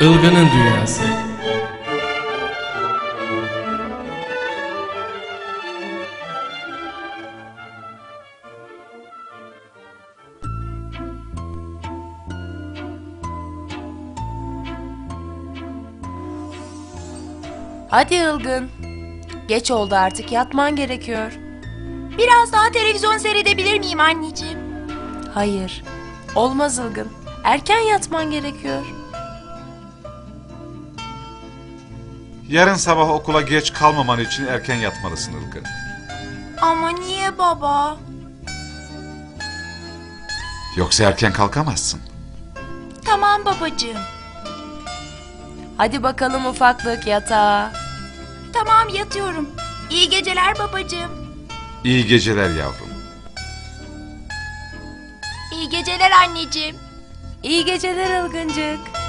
Ilgın'ın Dünyası Hadi Ilgın. Geç oldu artık yatman gerekiyor. Biraz daha televizyon seyredebilir miyim anneciğim? Hayır. Olmaz Ilgın. Erken yatman gerekiyor. Yarın sabah okula geç kalmaman için erken yatmalısın Ilgın. Ama niye baba? Yoksa erken kalkamazsın. Tamam babacığım. Hadi bakalım ufaklık yatağa. Tamam yatıyorum. İyi geceler babacığım. İyi geceler yavrum. İyi geceler anneciğim. İyi geceler Ilgıncık.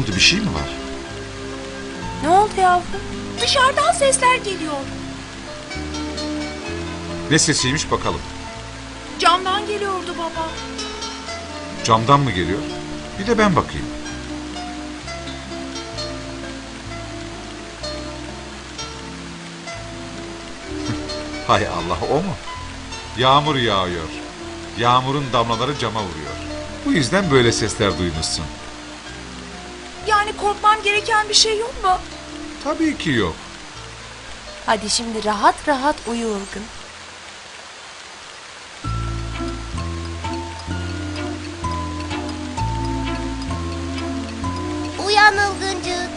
Oldu bir şey mi var? Ne oldu yavrum? Dışarıdan sesler geliyor. Ne sesiymiş bakalım. Camdan geliyordu baba. Camdan mı geliyor? Bir de ben bakayım. Hay Allah o mu? Yağmur yağıyor. Yağmurun damlaları cama vuruyor. Bu yüzden böyle sesler duymuşsun. Yani korkmam gereken bir şey yok mu? Tabii ki yok. Hadi şimdi rahat rahat uyu Ilgın. Uyan Ilgıncık.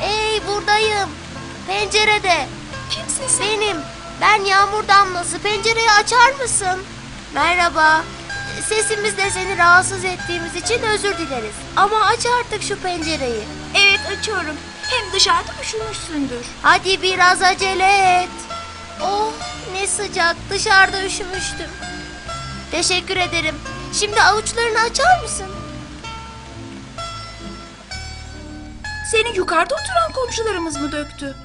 Hey buradayım. Pencerede. Kimsin sen? Benim. Ben Yağmur Damlası. Pencereyi açar mısın? Merhaba. Sesimizle seni rahatsız ettiğimiz için özür dileriz. Ama aç artık şu pencereyi. Evet açıyorum. Hem dışarıda üşümüşsündür. Hadi biraz acele et. Oh ne sıcak dışarıda üşümüştüm. Teşekkür ederim. Şimdi avuçlarını açar mısın? Seni yukarıda oturan komşularımız mı döktü?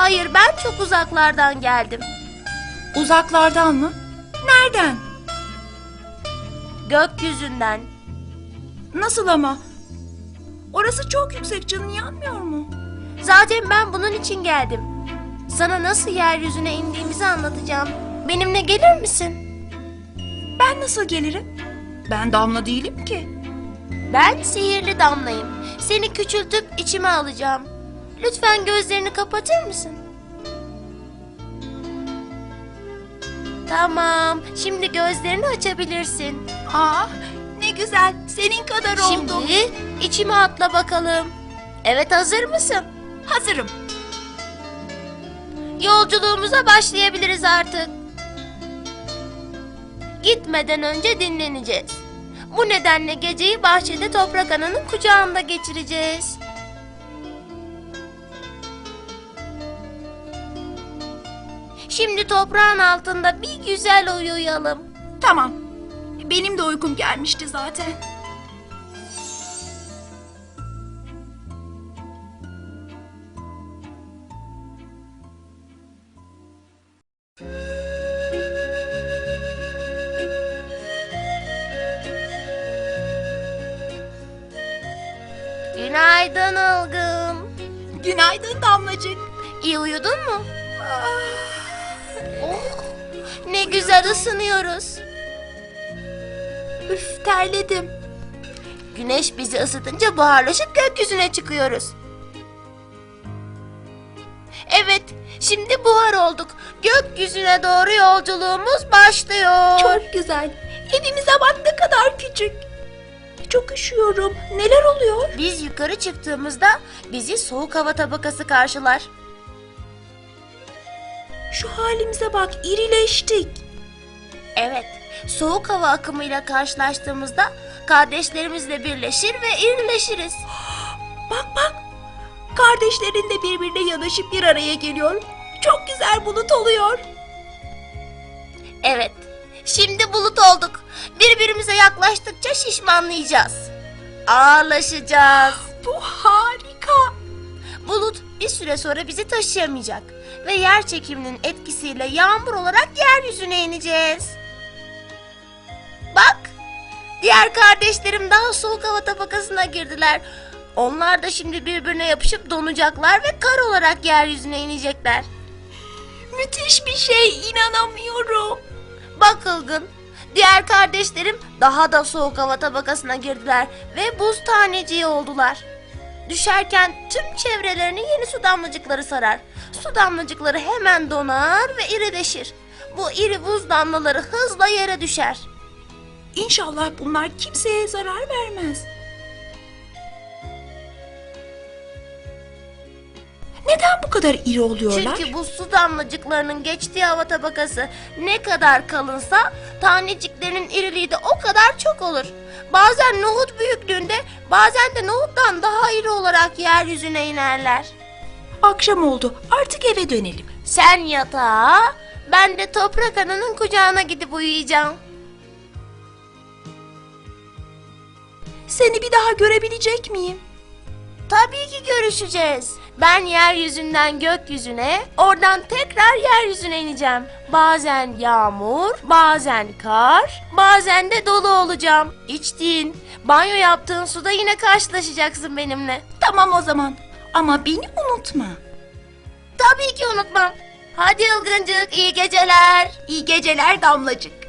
Hayır ben çok uzaklardan geldim. Uzaklardan mı? Nereden? Gökyüzünden. Nasıl ama? Orası çok yüksek canın yanmıyor mu? Zaten ben bunun için geldim. Sana nasıl yeryüzüne indiğimizi anlatacağım. Benimle gelir misin? Ben nasıl gelirim? Ben damla değilim ki. Ben sihirli damlayım. Seni küçültüp içime alacağım. Lütfen gözlerini kapatır mısın? Tamam. Şimdi gözlerini açabilirsin. Aa ne güzel. Senin kadar oldum. Şimdi içime atla bakalım. Evet hazır mısın? Hazırım. Yolculuğumuza başlayabiliriz artık. Gitmeden önce dinleneceğiz. Bu nedenle geceyi bahçede toprak ananın kucağında geçireceğiz. Şimdi toprağın altında bir güzel uyuyalım. Tamam. Benim de uykum gelmişti zaten. Günaydın Ilgın. Günaydın damlacık. İyi uyudun mu? Oh, ne güzel ısınıyoruz. Üf terledim. Güneş bizi ısıtınca buharlaşıp gökyüzüne çıkıyoruz. Evet, şimdi buhar olduk. Gökyüzüne doğru yolculuğumuz başlıyor. Çok güzel. Evimize bak ne kadar küçük. Çok üşüyorum. Neler oluyor? Biz yukarı çıktığımızda bizi soğuk hava tabakası karşılar. Şu halimize bak irileştik. Evet, soğuk hava akımıyla karşılaştığımızda kardeşlerimizle birleşir ve irileşiriz. Bak bak. Kardeşlerin de birbirine yanaşıp bir araya geliyor. Çok güzel bulut oluyor. Evet, şimdi bulut olduk. Birbirimize yaklaştıkça şişmanlayacağız. Ağırlaşacağız. Bu harika. Bulut bir süre sonra bizi taşıyamayacak. Ve yer çekiminin etkisiyle yağmur olarak yeryüzüne ineceğiz. Bak, diğer kardeşlerim daha soğuk hava tabakasına girdiler. Onlar da şimdi birbirine yapışıp donacaklar ve kar olarak yeryüzüne inecekler. Müthiş bir şey inanamıyorum. Bak Ilgın, diğer kardeşlerim daha da soğuk hava tabakasına girdiler ve buz taneciği oldular. Düşerken tüm çevrelerini yeni su damlacıkları sarar. Su damlacıkları hemen donar ve irileşir. Bu iri buz damlaları hızla yere düşer. İnşallah bunlar kimseye zarar vermez. Neden bu kadar iri oluyorlar? Çünkü bu su damlacıklarının geçtiği hava tabakası ne kadar kalınsa taneciklerinin iriliği de o kadar çok olur. Bazen nohut büyüklüğünde bazen de nohuttan daha iri olarak yeryüzüne inerler. Akşam oldu. Artık eve dönelim. Sen yatağa, ben de toprak ananın kucağına gidip uyuyacağım. Seni bir daha görebilecek miyim? Tabii ki görüşeceğiz. Ben yeryüzünden gökyüzüne, oradan tekrar yeryüzüne ineceğim. Bazen yağmur, bazen kar, bazen de dolu olacağım. İçtiğin, banyo yaptığın suda yine karşılaşacaksın benimle. Tamam o zaman. Ama beni unutma. Tabii ki unutmam. Hadi Ilgıncık, iyi geceler. İyi geceler damlacık.